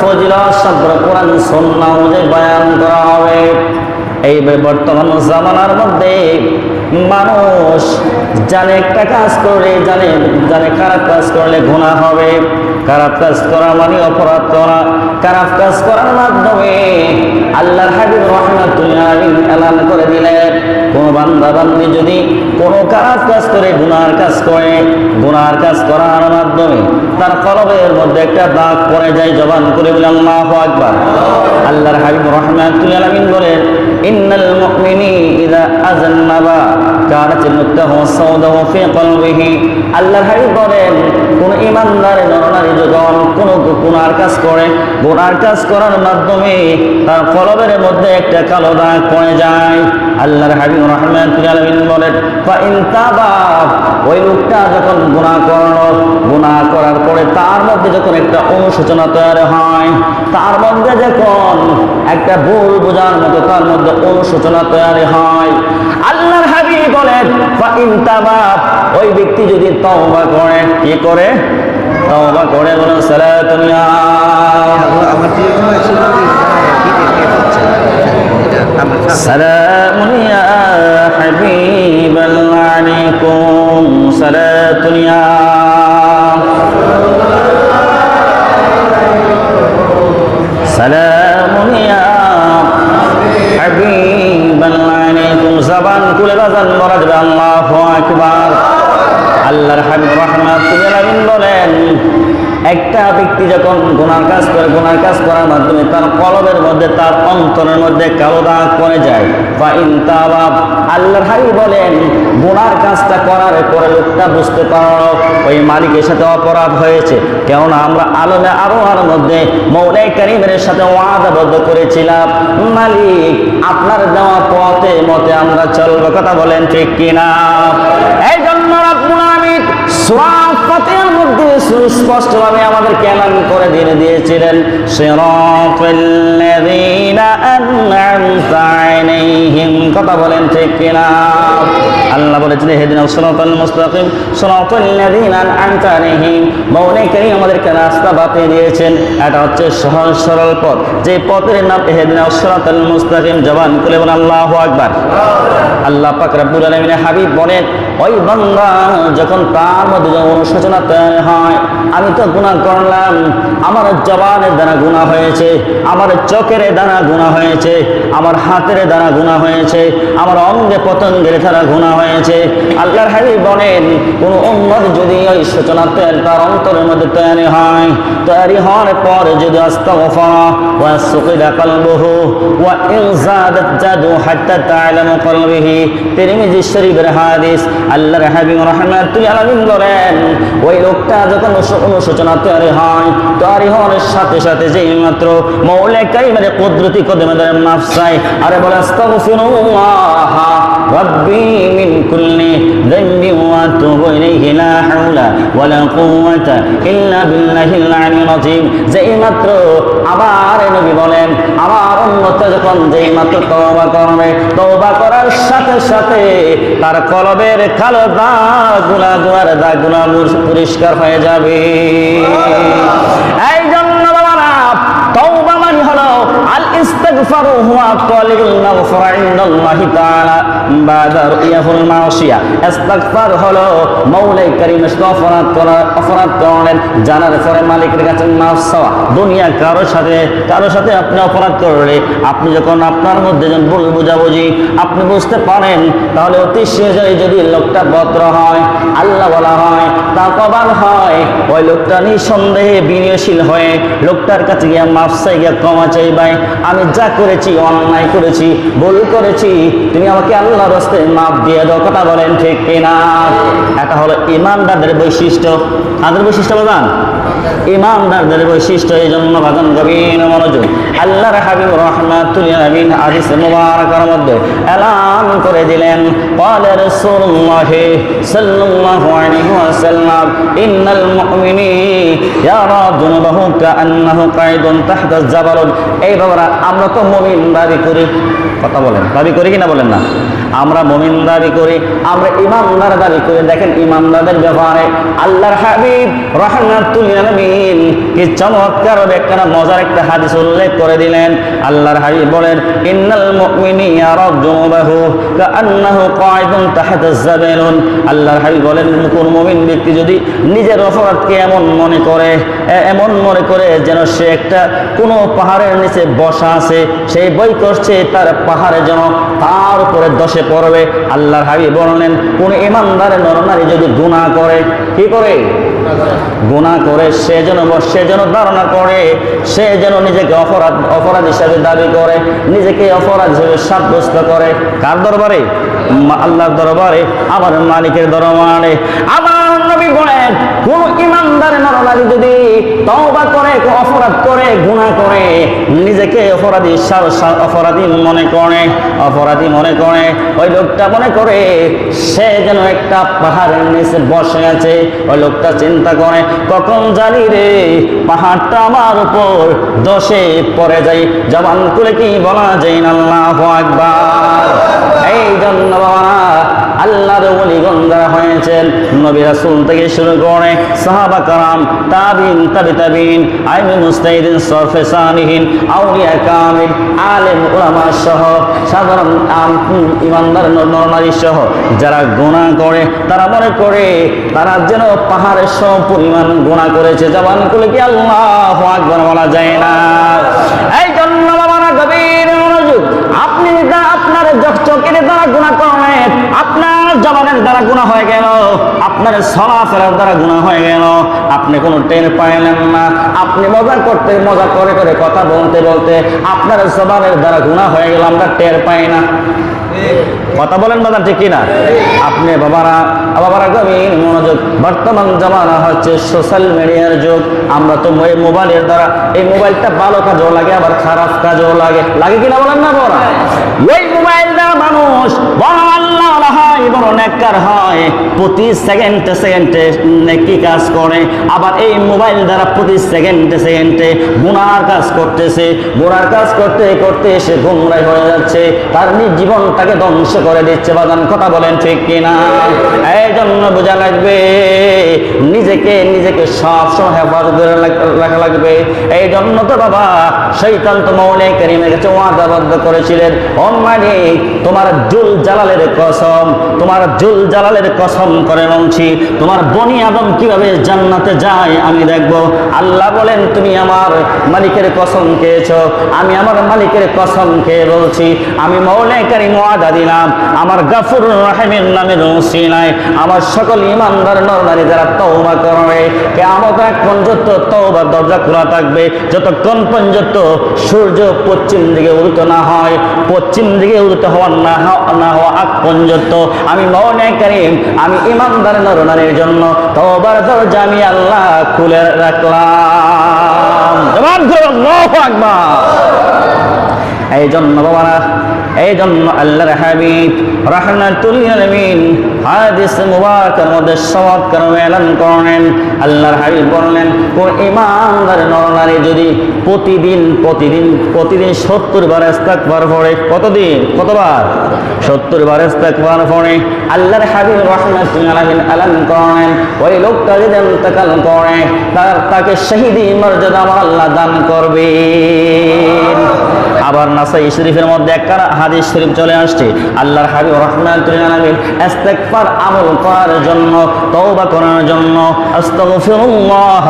করা মানুষ জানে একটা কাজ করলে, জানে জানে খারাপ কাজ করলে গুণা হবে। খারাপ কাজ করা মানে অপরাধ করা। খারাপ কাজ করার মাধ্যমে আল্লাহর হাবিব রহমাতুল্লাহ এলান করে দিলেন। কোন বান্দা বান্দি যদি কোনো খারাপ কাজ করে, গুনার কাজ করে, গুনার কাজ করার মাধ্যমে তার কলবের মধ্যে একটা দাগ পড়ে যায় জবান করে আল্লাহু আল্লাহর হাবিব ইন্নাল সাওদাহু ফি কলবিহি। আল্লাহর হাবিব বলেন, কোন ইমানদার, নরনারী যখন কোন গুনার কাজ করে, গুনার কাজ করার মাধ্যমে তার কলবের মধ্যে একটা কালো দাগ পড়ে যায়। আল্লাহর হাবিব রহমাতুল্লাহ আলামিন বলেন ওই লোকটা যখন গুনাহ করল, গুনাহ করার পরে তার মধ্যে যখন একটা অনুশোচনা তৈরি হয়, তার মধ্যে যখন একটা ভুল বোঝার মতো তার মধ্যে অনুশোচনা তৈরি হয়, আল্লাহর হাবিব বলেন ফা ইন তাবা ওই ব্যক্তি যদি তওবা করে, কি করে? তওবা করে বলেন সালাতুল্লাহ আমার سلام يا حبيب عليكم صلاة يا যখন গুনার কাজ করে, গুনার কাজ করার মাধ্যমে তার কলবের মধ্যে, তার অন্তরের মধ্যে কালো দাগ পড়ে যায়। বা ইনতাবাব আল্লাহর হাবিব বলেন, গুনার কাজটা করার পরে লোকটা বুঝতে পারল ওই মালিকের সাথে অপরাধ হয়েছে। কেননা আমরা আলমে আরও মধ্যে মৌলাই কারিমের সাথে ওয়াদাবদ্ধ করেছিলাম। মালিক, আপনার দেওয়া পথে মতে আমরা চলবো। কথা বলেন ঠিক কিনা? এই জন্য রাব্বুল মধ্যে সুস্পষ্টভাবে আমাদের কেলান করে দিয়ে দিয়েছিলেন সিরাতাল্লাযীনা আন'আমতা কথা বলেন ঠিক কিনা? আল্লাহ বলেছেন হেদিনা সিরাতাল মুস্তাকিম আমাদেরকে রাস্তা দিয়েছেন। এটা হচ্ছে সহজ, সরল পথ। যে পথের নাম হেদিনা সিরাতাল মুস্তাকিম, জবান বলেন, আল্লাহু আকবার। আল্লাহ পাক রব্বুল আলামিনের হাবিব ওই বান্দা যখন তার মধ্যে অনুশোচনা হয়, আমি তো গুনাহ করলাম। আমার জবানের দ্বারা গুনাহ হয়েছে, আমার চোখের দ্বারা গুনাহ হয়েছে, আমার হাতের দ্বারা গুনাহ হয়েছে, আমার অঙ্গে পতঙ্গের দ্বারা গুনাহ হয়েছে। আল্লাহর হাবিব বলেন, কোন উম্মত যদি ওই সূচনা তৈরি তার অন্তরের মধ্যে তৈরি হয়, তৈরি হওয়ার পর যদি সুকিদা কলবুহু জাদু হাত্তা কলবিহি। তিরমিজি শরীফের হাদিস, আল্লাহর আলামিন বলেন, ওই লোকটা যখন অনুশ- অনুশোচনা তৈরি হয়, তৈরি হওয়ার সাথে সাথে যেই মাত্র মৌলে কারিমের কুদরতি কদমে ধরে আরে বলে মিন কুল্লি যানবি ওয়া আতুবু ইলাইহি লা হাওলা ওয়ালা কুওয়াতা ইল্লা বিল্লাহিল আলিয়্যিল আযীম। যেই মাত্র আবার নবী বলেন, আমার উম্মত যখন যেই মাত্র তওবা করবে করার সাথে সাথে তার কলবের কালো দাগগুলা গুলার দাগগুলা পরিষ্কার হয়ে যাবে এই জন্য বাবারা তওবা মানে হলো আল আপনি অপরাধ করলে আপনি যখন আপনার মধ্যে ভুল বুঝাবুঝি আপনি বুঝতে পারেন, তাহলে অতি সহজে যদি লোকটা ভদ্র হয় আল্লাহ বলা হয় তা কবাল হয়, ওই লোকটা নিঃসন্দেহে বিনয়শীল হয়ে লোকটার কাছে গিয়ে মাফ গিয়ে ক্ষমা চাই ভাই আমি যা করেছি, অন্যায় করেছি, ভুল করেছি, তুমি আমাকে আল্লাহ রস্তে মাপ দিয়ে দাও, কথা বলেন ঠিক কিনা? এটা হলো ইমানদারদের বৈশিষ্ট্য। তাদের বৈশিষ্ট্য বাজান ইমানদারদের বৈশিষ্ট্য এই জন্য বাজান গভীর মনোযোগ আল্লাহর হাবিব রহমাতুল আমিন হাদিস মুবারকার মধ্যে এলান করে দিলেন قال رسول الله صلى الله عليه وسلم إن المؤمنين يرى ذنوبه كأنه قاعد تحت الجبل এই বাবারা আমরা তো মুমিন দাবি করি কথা বলেন। দাবি করি কিনা বলেন না? আমরা মুমিন দাবি করি, আমরা ইমানদার দাবি করি। দেখেন ইমানদারদের ব্যাপারে আল্লাহর হাবিব রহমাতুল আলামিন কি চমৎকার একটা মজার একটা হাদিস উল্লেখ করে দিলেন। আল্লাহর হাবিব বলেন, ইন্নাল কাআন্নাহু আল্লাহর হাবিব বলেন, কোন মুমিন ব্যক্তি যদি নিজের অপরাধকে এমন মনে করে এমন মনে করে যেন সে একটা, কোনো পাহাড়ের নিচে বসা আছে সেই বই করছে তার পাহাড়ে যেন তার উপরে দশে পড়বে। আল্লাহর হাবিব বললেন, কোন ইমানদারের নরনারী যদি গুনাহ করে, কি করে? গুনাহ করে, সে যেন সে যেন ধারণা করে সে যেন নিজেকে অপরাধ অপরাধ হিসাবে দাবি করে, নিজেকে অপরাধ হিসেবে সাব্যস্ত করে। কার দরবারে? আল্লাহর দরবারে, আমার মালিকের দরবারে। আমার নবী বলেন, কোন ইমানদার নরনারী যদি তওবা করে অপরাধ করে, গুনাহ করে, নিজেকে অপরাধী সা- সা- অপরাধী মনে করে, অপরাধী মনে করে, ওই লোকটা মনে করে সে যেন একটা পাহাড়ের নিচে বসে আছে, ওই লোকটা চিন্তা করে, কখন জানি রে, পাহাড়টা আমার উপর দশে পড়ে যাই জবান করে কি বলা যায় না? আল্লাহ আকবার। এই জন্য বাবা, আল্লাহর ওলিগণ যারা হয়েছেন, নবী রাসূল থেকে শুরু করে সাহাবা কারাম তাবিন তাবি তাবিন আইমি মুস্তাহিদিন, সরফে সানিহীন, আউলিয়া কামিল, আলেম উলামা সহ, সাধারণ আম- ইমানদার নরনারী সহ যারা গুনাহ করে, তারা মনে করে তারা যেন পাহাড়ের সব পরিমাণ গুনাহ করেছে। জবান করে কি আল্লাহ আকবার বলা যায় না? এই জন্য বাবারা গভীর মনোযোগ, আপনি আপনার চোখ- চোখের দ্বারা গুণা করলেন, আপনার জবানের দ্বারা গুণা হয়ে গেল আপনার চলাফেরার দ্বারা গুণা হয়ে গেল। আপনি কোনো টের পাইলেন না। আপনি মজা করতে, মজা করে করে কথা বলতে বলতে আপনার সবারের দ্বারা গুণা হয়ে গেল, আমরা টের পাই না। কথা বলেন বাবা ঠিক কিনা? আপনি বাবারা বাবারা গভীর মনোযোগ। বর্তমান জামানা হচ্ছে সোশ্যাল মিডিয়ার যুগ। আমরা তো এই মোবাইলের দ্বারা, এই মোবাইলটা ভালো কাজেও লাগে, আবার খারাপ কাজেও লাগে। লাগে কিনা বলেন না বড় ওই মোবাইল দ্বারা মানুষ বড় কাজ করে। আবার এই মোবাইল দ্বারা প্রতি সেকেন্ডে সেকেন্ডে কাজ করতেছে। কাজ করতে করতে হয়ে যাচ্ছে। তার জীবনটাকে ধ্বংস করে দিচ্ছে বাগান কথা বলেন ঠিক কিনা? এই জন্য বোঝা লাগবে, নিজেকে নিজেকে সব সময় হেফাজত রাখা লাগবে। এই জন্য তো বাবা শৈতান তো মৌলে করিমের কাছে ওয়াদাবদ্ধ করেছিলেন। মালিক তোমার জুল জালালের কসম, তোমার জুল জালালের কসম করে বলছি, তোমার বনি আদম কীভাবে জান্নাতে যায় আমি দেখব। আল্লাহ বলেন, তুমি আমার মালিকের কসম খেয়েছো, আমি আমার মালিকের কসম খেয়ে বলছি, আমি মৌলে কারিম ওয়াদা দিলাম আমার গাফুর রাহিমের নামের রসিলায় আমার সকল ইমানদার নরনারী যারা তওবা করবে কেমন এক পর্যন্ত তওবার দরজা খোলা থাকবে। যতক্ষণ পর্যন্ত সূর্য পশ্চিম দিকে উদিত না হয়, পশ্চিম দিকে উদিত হওয়ার না না হওয়া আগ পর্যন্ত আমি মৌনে কারিম, আমি ইমানদার নরনারীর জন্য তওবার দরজা আমি আল্লাহ খুলে রাখলাম। এই জন্য বাবারা এই জন্য আল্লাহর হাবিব রাহমাতুল আলামিন হাদিস মুবারকের মধ্যে চমৎকার এলান করেন আল্লাহর হাবিব বললেন কোন ইমানদার নরনারী, যদি প্রতিদিন প্রতিদিন প্রতিদিন সত্তর বার ইস্তেগফার পড়ে, কতদিন? কতবার? সত্তর বার ইস্তেগফার পড়ে। আল্লাহর হাবিব রাহমাতুল আলামিন এলান করেন ওই লোকটা যদি ইন্তেকাল করে, তার, তাকে শহীদি মর্যাদা আল্লাহ দান করবেন। আবার নাসাই শরীফের মধ্যে একটা হাদিস শরীফ চলে আসছে। আল্লাহর হাবিব রহমাতুল আলামিন ইস্তেগফার আমল করার জন্য, তওবা করার জন্য, আস্তাগফিরুল্লাহ,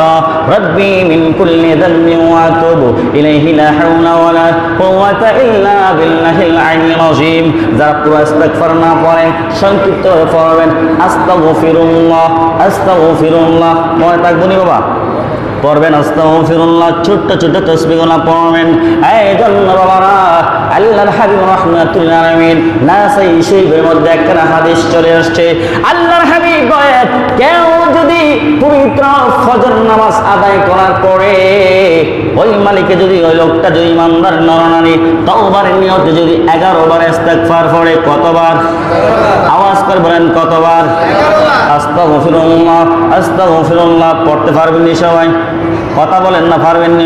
রাব্বি মিন কুল্লি যানবি ওয়া আতুবু ইলাইহি লা হাওলা ওয়ালা কুওয়াতা ইল্লা বিল্লাহিল আলিয়্যিল আযীম। যারা পুরো ইস্তিগফার না পড়ে, সংক্ষিপ্ত পড়বেন, আস্তাগফিরুল্লাহ আস্তাগফিরুল্লাহ। মনে থাকবনি বাবা? পড়বেন, আস্তাগফিরুল্লাহ, ছোট্ট ছোট্ট তসবিগুলো পড়বেন। এই জন্য বাবারা, আল্লাহর হাবিব রহমাতুল আলামিন নাসাই শরীফের মধ্যে একটা হাদিস চলে আসছে। আল্লাহর পড়তে পারবেন সবাই। কথা বলেন না পারবেন নি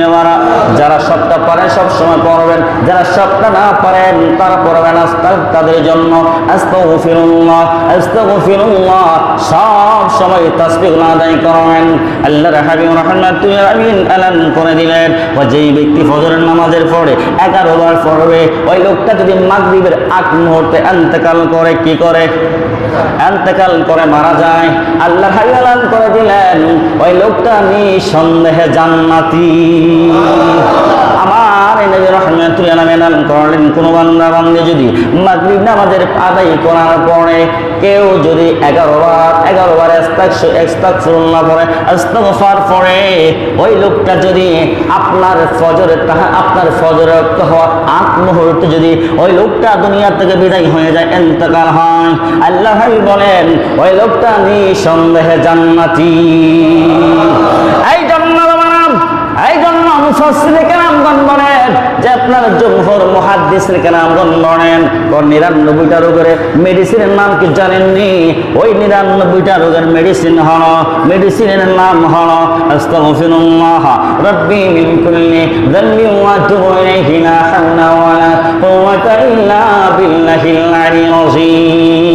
যারা সবটা পারেন সব সময় পড়বেন। যারা সবটা না পারেন, তারা পড়বেন আস্তাগ তাদের জন্য আস্তাগফিরুল্লাহ আস্তাগফিরুল্লাহ সব সময় তাসবিহ আদায় করবেন আল্লাহর হাবিব রাহমাতুল আমিন এলান করে দিলেন ও যেই ব্যক্তি ফজরের নামাজের পরে এগারো বার পড়বে, ওই লোকটা যদি মাগরিবের আগ মুহূর্তে এন্তেকাল করে, কি করে? এন্তেকাল করে মারা যায়। আল্লাহ হাবিব এলান করে দিলেন। ওই লোকটা নিঃসন্দেহে জান্নাতি। আমার নামে নাম করলেন বান্দা বান্দে যদি মাগরিব নামাজের আদায় করার পরে কেউ যদি এগারো বার এগারো বার ওই লোকটা যদি আপনার ফজরে তাহা, আপনার ফজরে রক্ত আট মুহূর্তে যদি ওই লোকটা দুনিয়া থেকে বিদায় হয়ে যায়, এন্তকাল হয়। আল্লাহ বলেন, ওই লোকটা নিঃসন্দেহে জান্নাতি। এই জন্য এই জন্য মুফাসসিরে কেরামগণ বলেন যে আপনার জমহুর মুহাদ্দিসের কেরামগণ বলেন কোন নিরানব্বইটা রোগের মেডিসিনের নাম কি জানেননি? ওই নিরানব্বইটা রোগের মেডিসিন হল মেডিসিনের নাম হল, আস্তাগফিরুল্লাহ, রাব্বি মিন কুল্লি যানবি ওয়া আতুবু ইলাইহি লা হাওলা আযীম।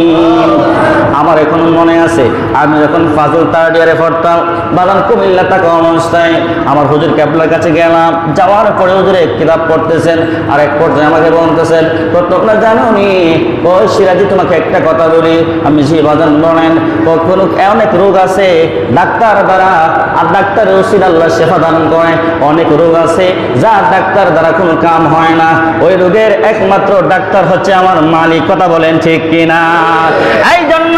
আমার এখন মনে আছে আমি যখন ফাজল থার্ড ইয়ারে পড়তাম বাদাম কুমিল্লা থাকা অবস্থায় আমার হুজুর ক্যাপলার কাছে গেলাম যাওয়ার পরে হুজুরে কিতাব পড়তেছেন আর এক পর্যায়ে আমাকে বলতেছেন তো তোমরা জানো নি ও সিরাজি তোমাকে একটা কথা বলি আমি জি বাজান বলেন কখনো অনেক রোগ আছে ডাক্তার দ্বারা আর ডাক্তার ওসির আল্লাহ শেফা দান করে অনেক রোগ আছে যা ডাক্তার দ্বারা কোনো কাম হয় না ওই রোগের একমাত্র ডাক্তার হচ্ছে আমার মালিক কথা বলেন ঠিক কিনা? এই জন্য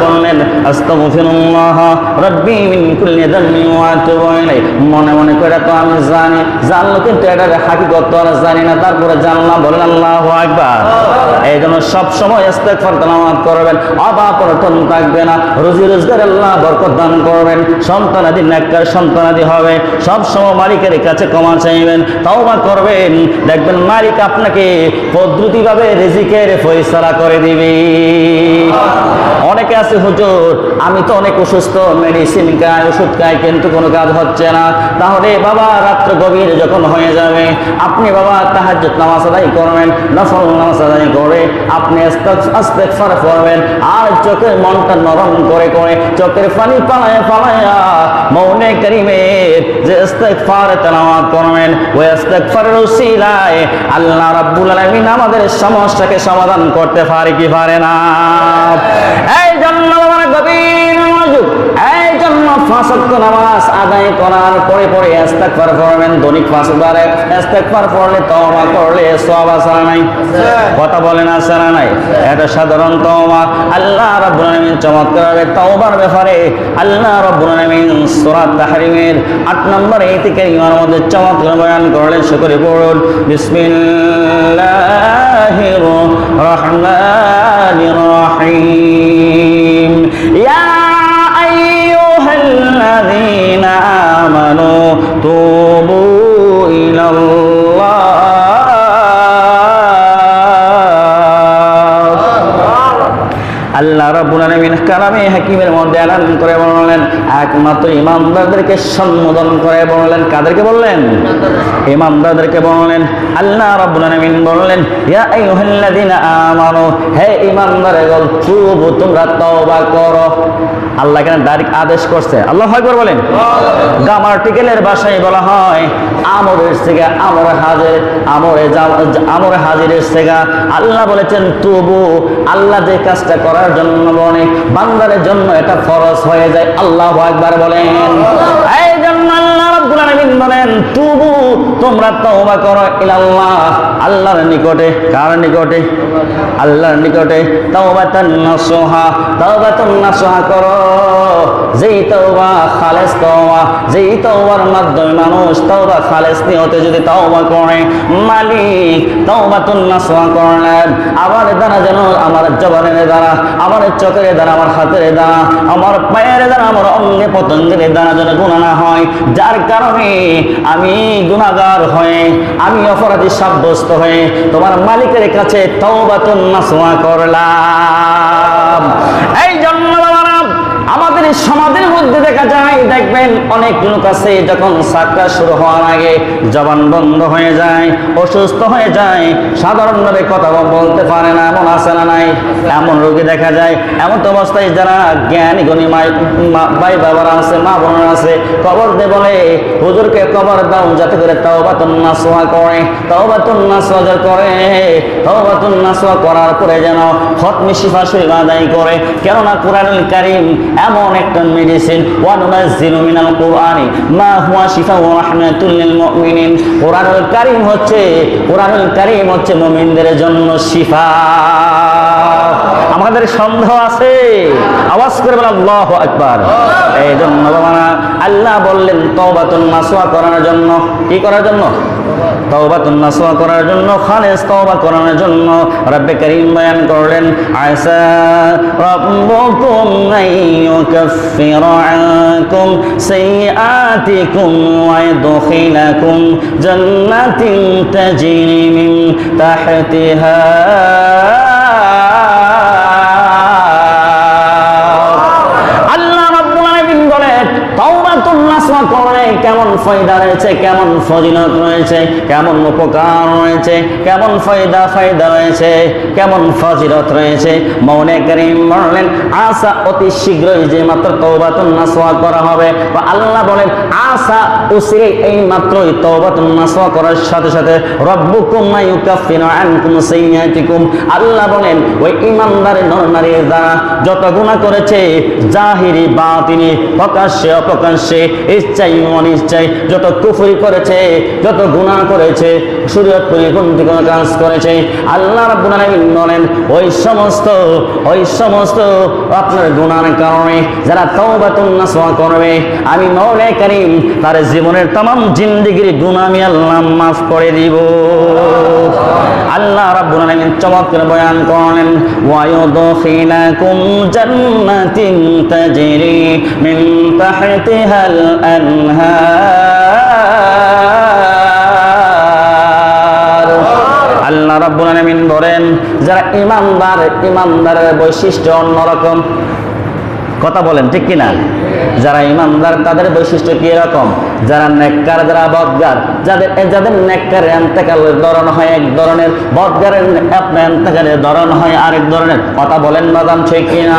বললেন না। তারপরে জানলাম আকবার। এই জন্য সব সময় করবেন অনটন থাকবে না। রুজি রোজগার আল্লাহ বরকত দান করবেন। সন্তানাদি নেককার সন্তানাদি হবে। সব সময় মালিকের কাছে ক্ষমা চাইবেন। তওবা করবেন। দেখবেন মালিক আপনাকে পদ্ধতিভাবে রিজিকের ফয়সালা করে দিবে। অনেকে আছে, হুজুর, আমি তো অনেক অসুস্থ মেডিসিন খাই, ওষুধ খাই, কিন্তু কোনো কাজ হচ্ছে না। তাহলে বাবা রাত্র গভীর যখন হয়ে যাবে, আপনি বাবা তাহাজ্জুদ নামাজ আদায় করবেন, নফল নামাজ আদায় করে আপনি আস্তে ফার করবেন আর চোখের মনটা নরম করে করে, চোখের পানি পালায় পালায়া মৌনে করিমের যে ইস্তেগফার তেলাওয়াত করবেন, ওই ইস্তেগফারের উসিলায় আল্লাহ রাব্বুল আলামিন আমাদের সমস্যাকে সমাধান করতে পারে কি পারে না? এই জন্য আমার গভীর মনোযোগ পাঁচ নামাজ আদায় করার পরে পরে ইস্তেগফার করবেন দৈনিক পাঁচ বারে পড়লে তওবা করলে সওয়াব আছে নাই? কথা বলেন আছে নাই? এটা সাধারণ তওবা। আল্লাহ রাব্বুল আলামিন চমৎকার ভাবে তওবার ব্যাপারে আল্লাহ রাব্বুল আলামিন সূরা তাহরিমের 8 নম্বর আয়াতে কারিমার মধ্যে চমৎকার বয়ান করলেন শুকরে পড়ুন। বিসমিল্লাহির রহমানির কালামে হাকিমের মধ্যে এলান করে বললেন একমাত্র ইমামদারদেরকে সম্বোধন করে বললেন, কাদেরকে বললেন? ইমামদারদেরকে বললেন, আল্লাহ রাব্বুল আলামিন বললেন, ইয়া আইয়ুহাল্লাযীনা আমানু, হে ইমানদারগণ তুবু, তোমরা তওবা করো। আল্লাহ কেন আদেশ করছে। আকবার বলেন। গ্রামার্টিক্যালের ভাষায় বলা হয়, আমরের থেকে আমর হাজির, আমরে আমরে হাজিরের থেকে আল্লাহ বলেছেন, তবু, আল্লাহ যে কাজটা করার জন্য বলে বান্দারের জন্য এটা ফরজ হয়ে যায়। আল্লাহ একবার বলেন। এই জন্য আল্লাহ রাব্বুল আলামিন বলেন, তবু, তোমরা তওবা করো ইলাল্লাহ, আল্লাহর নিকটে। কার নিকটে? আল্লাহর নিকটে। তাওবাতান নাসুহা তাওবাতান নাসুহা করো। যেই তওবা খালেস তওবা, যেই তওবার মাধ্যমে মানুষ তওবা খালেস নিয়তে যদি তওবা করে, মালিক তওবাতুন নাসুহা করলেন। আমার দ্বারা যেন আমার জবানের দ্বারা, আমার চোখের দ্বারা, আমার হাতের দ্বারা, আমার পায়ের দ্বারা, আমার অঙ্গে পতঙ্গের দ্বারা যেন গুণা না হয়। যার কারণে আমি গুণাগার হয়ে, আমি অপরাধী সাব্যস্ত হয়ে তোমার মালিকের কাছে করলাম। এই জন্য আমাদের সমাজের মধ্যে দেখা যায়, দেখবেন অনেক লোক আছে যখন সাকরা শুরু হওয়ার আগে জবান বন্ধ হয়ে যায়, অসুস্থ হয়ে যায়, সাধারণভাবে কথা বলতে পারে না, এমন আছে না নাই? এমন রোগী দেখা যায়, এমন তো অবস্থায় যারা জ্ঞানী, গণী মাই ভাই বাবারা আছে, মা বোনেরা আছে, কবর দে বলে, হুজুরকে কবর দাও, যাতে করে তাওবাতুন নাসওয়া করে, তাওবাতুন নাসওয়া যার করে, তাওবাতুন নাসওয়া করার পরে যেন খতমে শিফা শরীফ আদায় করে। কেননা কোরআনুল কারীম এমন একটা মেডিসিন ওয়া নুনাজ্জিলু মিনাল হচ্ছে, কোরআনুল কারীম হচ্ছে মুমিনদের জন্য শিফা। আমাদের সন্দেহ আছে। আওয়াজ করে আল্লাহ আকবার। এই জন্য আল্লাহ বললেন, তওবাতুন নাসওয়া করার জন্য। কি করার জন্য? তওবাতুন নাসওয়া করার জন্য খালেস তওবা করার জন্য রব্বে করিম বয়ান কেমন ফায়দা রয়েছে, কেমন ফজিলত রয়েছে, কেমন উপকার রয়েছে, কেমন ফায়দা ফায়দা রয়েছে, কেমন ফজিলত রয়েছে। মৌনে করিম বললেন, আশা অতি শীঘ্রই যে মাত্র তওবাতুন নাসওয়া করা হবে। বা আল্লাহ বলেন, আশা উসিরে এই মাত্রই তওবাতুন নাসওয়া করার সাথে সাথে রব্বুকুম মা ইউকাফিরু আনকুম সাইয়্যাতিকুম। আল্লাহ বলেন, ওই ইমানদারের নরনারীর দ্বারা যত গুনাহ করেছে, জাহিরি বাতিনি, প্রকাশ্যে অপ্রকাশ্যে, ইচ্ছাই অনিচ্ছাই যত কুফরি করেছে যত গুনাহ করেছে শরীয়ত পরিপন্থী কোনো কাজ করেছে আল্লাহ রাব্বুল আলামিন বলেন ওই সমস্ত ওই সমস্ত আপনার গুনার কারণে যারা তওবাতুন নাসওয়া করবে আমি মৌলা করিম তার জীবনের तमाम জিন্দেগির গুনাহ আমি আল্লাহ মাফ করে দিব আল্লাহ রাব্বুল আলামিন চমৎকার বয়ান করলেন ওয়ায়ুদখিলাকুম জান্নাতিন তাজরি মিন তাহতিহাল আনহার। আল্লাহ রাব্বুল আলামিন বলেন, যারা ইমানদার ইমানদারের বৈশিষ্ট্য অন্যরকম কথা বলেন, ঠিক কিনা? যারা ইমানদার, তাদের বৈশিষ্ট্য কি এরকম? যারা নেককার, যারা বদগার, যাদের যাদের নেককার এন্তেকালের ধরন হয় এক ধরনের, বদগারের এন্তেকালের ধরন হয় আরেক ধরনের। কথা বলেন বাদাম ঠিক কিনা?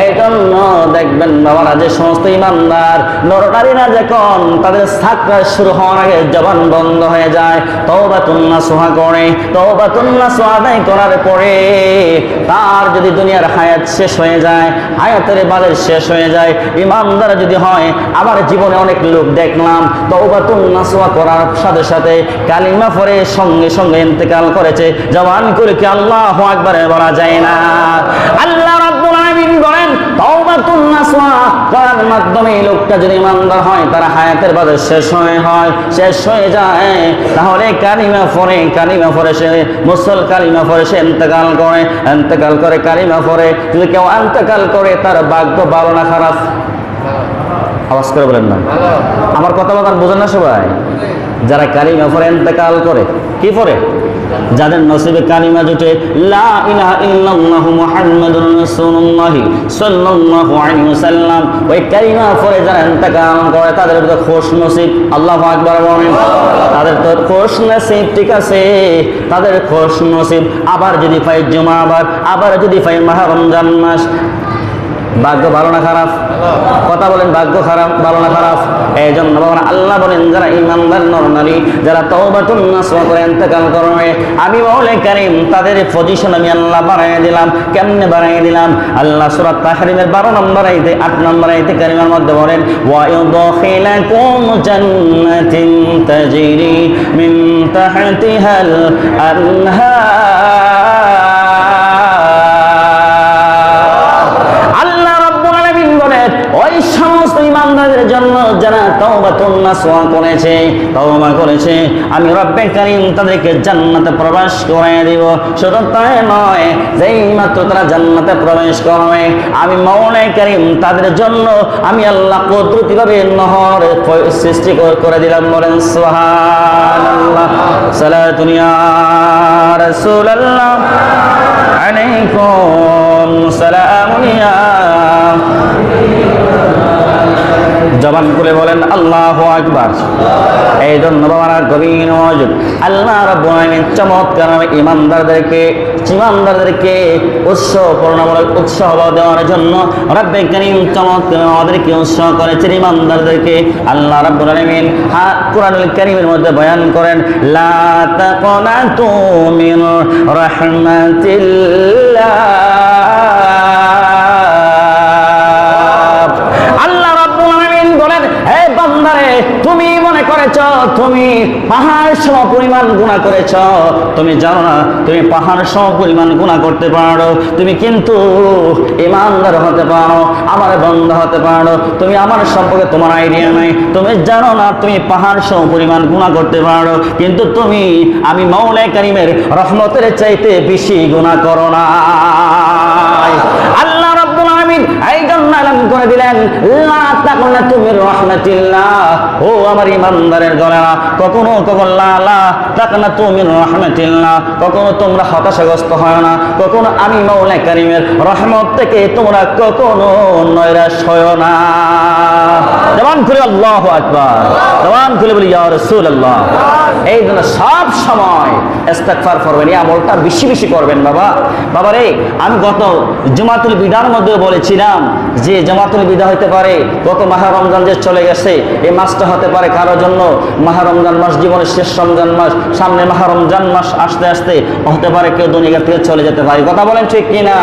এই জন্য দেখবেন বাবারা, যে সমস্ত ইমানদার নরনারীরা যখন তাদের সাকরা শুরু হওয়ার আগে জবান বন্ধ হয়ে যায়। তওবাতুন্না সোহা করে তওবাতুন্না সোহা আদায় করার পরে তার যদি দুনিয়ার হায়াত শেষ হয়ে যায়, হায়াতের বালের শেষ হয়ে যায়। ইমানদার যদি হয়, আবার জীবনে অনেক লোক দেখলাম, তওবাতুন নাসওয়া করার সাথে সাথে কালিমা পরে সঙ্গে সঙ্গে ইন্তেকাল করেছে। জবান করে কি আল্লাহু আকবার বলা যায় না। আল্লাহ রাব্বুল বলেন নাসওয়া করার মাধ্যমে লোকটা যদি ইমানদার হয়, তার হায়াতের শেষ হয়ে হয়, শেষ হয়ে যায়। তাহলে কালিমা পরে কালিমা পরে সে মুসল কালিমা পরে সে ইন্তেকাল করে। ইন্তেকাল করে কালিমা পরে যদি কেউ ইন্তেকাল করে, তার ভাগ্য ভালো না খারাপ? আওয়াজ করে বলেন না। আমার কথা বলার বোঝেন না সবাই? যারা কালিমা পরে ইন্তেকাল করে কি পরে? যাদের নসিবে কালিমা জুটে লা ইলাহা ইল্লাল্লাহু মুহাম্মাদুর রাসূলুল্লাহ সাল্লাল্লাহু আলাইহি ওয়াসাল্লাম ওই কালিমা পরে যারা ইন্তেকাল করে তাদের তো খোশ নসিব। আল্লাহু আকবার বলেন। তাদের তো খোশ নসিব ঠিক আছে। তাদের খোশ নসিব। আবার যদি পাই জুমা আবার আবার যদি পাই মাহ রমজান মাস ভাগ্য ভালো না খারাপ? কথা বলেন, ভাগ্য খারাপ, ভালো না খারাপ? এই জন্য আল্লাহ বলেন, যারা ইমানদার, নরনারী, যারা তওবাতুন নাসওয়া করে, ইন্তেকাল করবে, আমি মাওলা কারীম, তাদের পজিশন আমি আল্লাহ বাড়ায় দিলাম। কেমনে বাড়ায় দিলাম? আল্লাহ সূরা তাহরিমের 12 নম্বর আয়াতে 8 নম্বর আয়াতে কারিমার মধ্যে বলেন, ওয়া ইউদখিলাকুম জান্নাতিন তাজরি মিন তাহতিহাল আনহার। যারা তওবাতুন সোয়া করেছে, তওবা করেছে, আমি রব্বে কারিম তাদেরকে জান্নাতে প্রবেশ করে দিব। শুধু তাই নয়, যেই মাত্র তারা জান্নাতে প্রবেশ করবে, আমি মৌলাই কারিম তাদের জন্য আমি আল্লাহ কদরতিভাবে নহর সৃষ্টি করে- করে দিলাম বলেন, সুবহানাল্লাহ। সালাতুন ইয়া রাসূলুল্লাহ আলাইকুম, সালামুন ইয়া জবান করে বলেন, আল্লাহ আকবার। এই জন্য বাবারা গভীর আল্লাহ রাব্বুল চমৎকার ইমানদারদেরকে ইমানদারদেরকে উৎসাহ পূর্ণমূলক উৎসাহ দেওয়ার জন্য রব্বে কারীম চমৎকার আমাদেরকে উৎসাহ করেছেন ইমানদারদেরকে আল্লাহ রাব্বুল আলামিন কোরআনুল কারীমের মধ্যে বয়ান করেন, লা তাকুনাতু মিন তুমি মনে করেছ, তুমি পাহাড় সম পরিমাণ গুনাহ করেছ। তুমি জানো না, তুমি পাহাড় সম পরিমাণ গুনাহ করতে পারো। তুমি কিন্তু ইমানদার হতে পারো, আমার বন্ধ হতে পারো। তুমি আমার সম্পর্কে তোমার আইডিয়া নাই। তুমি জানো না, তুমি পাহাড় সম পরিমাণ গুনাহ করতে পারো। কিন্তু তুমি, আমি মৌলাই কারিমের রহমতের চাইতে বেশি গুণা করো না আল্লাহ এলান করে দিলেন, লা তুমি রহমাতিল্লাহ। ও আমার ইমানদারের গলেরা কখনো কখনো, লা তাকুনা তুমি রহমাতিল্লাহ। কখনো তোমরা হতাশাগ্রস্ত হয় না, কখনো আমি মাওলা কারিমের রহমত থেকে তোমরা কখনো নৈরাশ হয় না। জবান খুলে আল্লাহু আকবার, জবান খুলে বলি, ইয়া রাসূলুল্লাহ। এই জন্য সব সময় ইস্তেগফার করবেন, এই আমলটা বেশি বেশি করবেন বাবা। বাবা রে আমি গত জুমাতুল বিদার মধ্যে বলেছিলাম যে জমাতুল বিদা হতে পারে, গত মাহ রমজান যে চলে গেছে, এই মাসটা হতে পারে কারোর জন্য মাহ রমজান মাস, জীবনের শেষ রমজান মাস, সামনে মাহ রমজান মাস আসতে আসতে হতে পারে কেউ দুনিয়া থেকে চলে যেতে পারে। কথা বলেন ঠিক কিনা?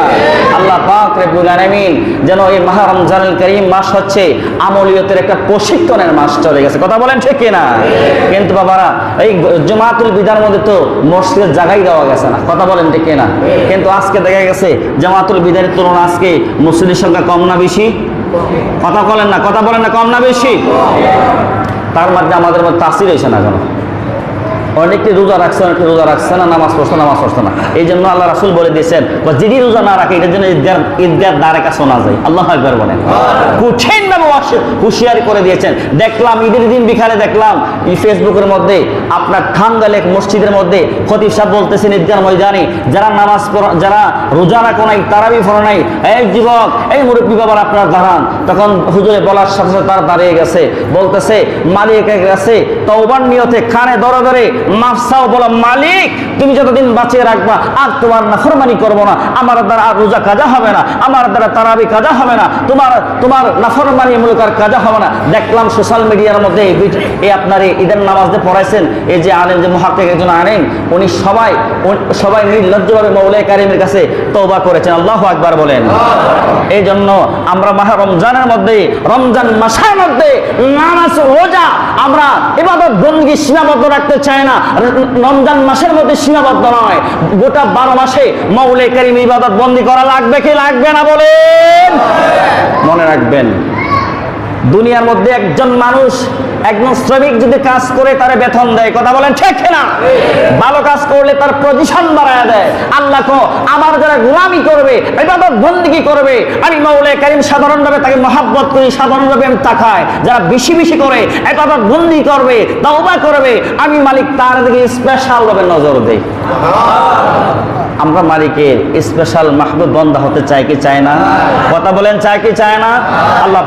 আল্লাহ পাক রব্বুল আলামিন যেন এই মাহ রমজানুল করিম মাস হচ্ছে আমলিয়তের একটা প্রশিক্ষণের মাস চলে গেছে। কথা বলেন ঠিক কিনা? কিন্তু বাবারা, এই জমাতুল বিদার মধ্যে তো মসজিদের জায়গায় দেওয়া গেছে না। কথা বলেন ঠিক কিনা? কিন্তু আজকে দেখা গেছে জামাতুল বিদারের তুলনায় আজকে মসজিদের সংখ্যা কম না বেশি? কথা বলেন না, কথা বলেন না, কম না বেশি? তার মধ্যে আমাদের মধ্যে তাসির হয়েছে না কেন? অনেকটি রোজা রাখছে অনেকটি রোজা রাখছে না, নামাজ পড়ছে নামাজ পড়ছে না। এই জন্য আল্লাহ রাসুল বলে দিয়েছেন, বা যিনি রোজা না রাখে এটার জন্য ঈদগার ঈদগার দ্বারে কাছে শোনা যায়। আল্লাহ একবার বলেন। কঠিন ভাবে হুঁশিয়ারি করে দিয়েছেন। দেখলাম, ঈদের দিন বিকালে দেখলাম, এই ফেসবুকের মধ্যে, আপনার ঠান্ডা লেক মসজিদের মধ্যে খতিব সাহেব বলতেছেন, ঈদগার ময়দানে যারা নামাজ পড়া- যারা রোজা রাখো নাই তারাবি ফলো নাই। এই যুবক, এই মুরব্বী বাবার আপনার দাঁড়ান। তখন হুজুরে বলার সাথে সাথে তার দাঁড়িয়ে গেছে। বলতেছে মালিকের কাছে তওবার নিয়তে কানে ধরে ধরে মাফসাও বলো, মালিক, তুমি যতদিন বাঁচিয়ে রাখবা, আর তোমার নাফরমানি করব না। আমার দ্বারা আর রোজা কাজা হবে না, আমার দ্বারা তারাবি কাজা হবে না, তোমার তোমার নাফরমানি মূলক আর কাজা হবে না। দেখলাম সোশ্যাল মিডিয়ার মধ্যে এই আপনার এই ঈদের নামাজ যে পড়াইছেন, এই যে আনেন যে মহাকে একজন আনেন উনি সবাই সবাই নির্লজ্জভাবে মৌলাই কারিমের কাছে তওবা করেছেন। আল্লাহ আকবার বলেন। এই জন্য আমরা মাহ রমজানের মধ্যে, রমজান মাসের মধ্যে নামাজ, রোজা আমরা এবাদত বন্দী সীমাবদ্ধ রাখতে চাই না। র- রমজান মাসের মধ্যে সীমাবদ্ধ নয়। গোটা বারো মাসে মৌলে কারিম ইবাদত বন্দি করা লাগবে কি লাগবে না বলেন? মনে রাখবেন। দুনিয়ার মধ্যে একজন মানুষ, একজন শ্রমিক যদি কাজ করে তার বেতন দেয়, কথা বলেন ঠিক না ভালো কাজ করলে তার পজিশন বাড়ায় দেয়। আল্লাহ কো, আমার যারা গোলামি করবে এবাদত বন্দিগি করবে, আমি মৌলে কারিম সাধারণভাবে তাকে মহাব্বত করি, সাধারণভাবে আমি তাকাই যারা বেশি বেশি করে এবাদত বন্দি করবে তওবা করবে, আমি মালিক তার দিকে স্পেশাল ভাবে নজর দেই। আমরা মালিকের স্পেশাল মাহবুব বন্ধা হতে চাই কি চায় না? কথা বলেন চাই কি চায় না? আল্লাহ